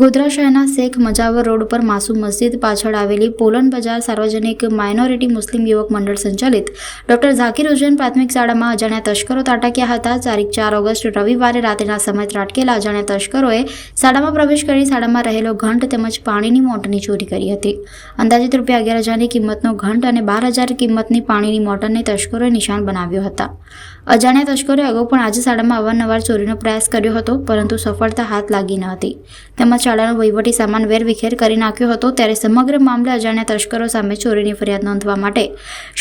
ગોધરા શહેરના શેખ મજાવર રોડ પર માસૂમ મસ્જિદ પાછળ આવેલી પોલન બજાર સાર્વજનિક માઇનોરિટી મુસ્લિમ યુવક મંડળ સંચાલિત. ડોક્ટર ઝાકીર હુસેન પ્રાથમિક શાળામાં અજાણ્યા તસ્કરો ત્રાટક્યા હતા. તારીખ ચાર ઓગસ્ટ રવિવારે રાત્રિના સમય ત્રાટકેલા અજાણ્યા તસ્કરોએ શાળામાં પ્રવેશ કરી શાળામાં રહેલો ઘંટ તેમજ પાણીની મોટરની ચોરી કરી હતી. અંદાજિત રૂપિયા અગિયાર હજારની કિંમતનો ઘંટ અને બાર હજાર કિંમતની પાણીની મોટરને તસ્કરોએ નિશાન બનાવ્યો હતા. અજાણ્યા તસ્કરોએ અગાઉ પણ આજે શાળામાં અવારનવાર ચોરીનો પ્રયાસ કર્યો હતો, પરંતુ સફળતા હાથ લાગી ન હતી. તેમજ શાળાનો વહીવટી સામાન વેરવિખેર કરી નાખ્યો હતો ત્યારે સમગ્ર મામલે અજાણ્યા તસ્કરો સામે ચોરીની ફરિયાદ નોંધવા માટે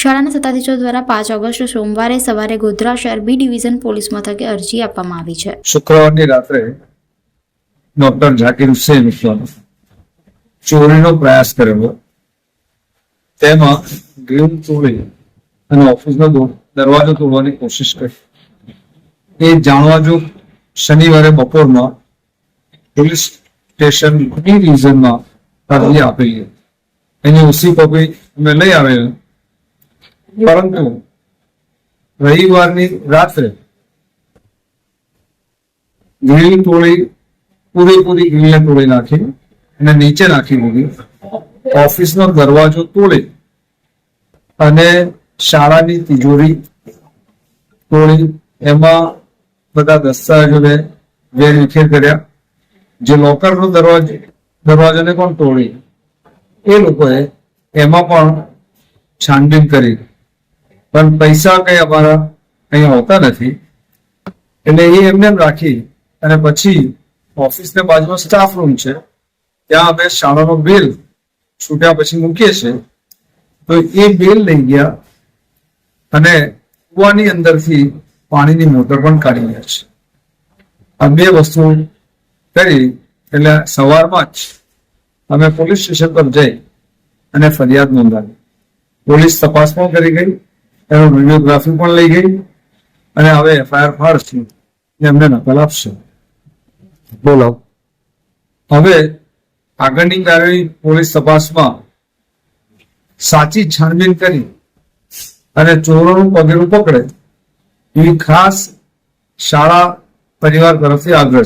શાળાના સત્તાધીશો દ્વારા પાંચ ઓગસ્ટ સોમવારે સવારે ગોધરા શહેર બી ડિવિઝન પોલીસ મથકે અરજી આપવામાં આવી છે. શુક્રવારની રાત્રે ડોક્ટર ઝાકીર હુસેન ચોરીનો પ્રયાસ કરેલો. તેમાં ગ્રીલ તોડી અને ઓફિસનો દરવાજો તોડવાની કોશિશ કરી. એ જાણવા જો શનિવારે બપોરમાં પોલીસ સ્ટેશન બી ડિવિઝનમાં અરજી આપેલી એની ઓસી કોપી અમે લઈ આવેલ. પરંતુ રવિવારની રાત્રે ગ્રીલ તોડી, પૂરેપૂરી ગ્રીલને તોડી નાખી અને નીચે નાખી દીધી ઓફિસનો દરવાજો તોડી અને શાળાની તિજોરી તોડી. એમાં બધા દસ્તાવેજોને વેરવિખેર કર્યા. જે લોકરનો દરવાજો દરવાજાને પણ તોડી? એ લોકોએ એમાં પણ છાનબીન કરી. પણ પૈસા કઈ અમારા અહીંયા હોતા નથી. એટલે એ એમને એમ રાખી અને પછી ઓફિસને બાજુમાં સ્ટાફ રૂમ છે. ત્યાં અમે શાળાનો બિલ છૂટ્યા પછી મૂકીએ છીએ. તો એ બિલ લઈ ગયા અને કુવાની અંદરથી પાણીની મોટર પણ કાઢી ગયા છે. આ બે વસ્તુ કરી એટલે સવારમાં જ અમે પોલીસ સ્ટેશન પર જઈ અને ફરિયાદ નોંધાવી. પોલીસ તપાસ પણ કરી ગઈ એનો વિડીયોગ્રાફી પણ લઈ ગઈ અને હવે એફઆઈઆર ફાડશે એમને નકલ આપશે. બોલો. હવે આગળની કાર્યવાહી પોલીસ તપાસમાં સાચી છાનબીન કરી અને ચોરોનું પગેરું પકડે એવી ખાસ શાળા પરિવાર તરફથી આગ્રહ છે.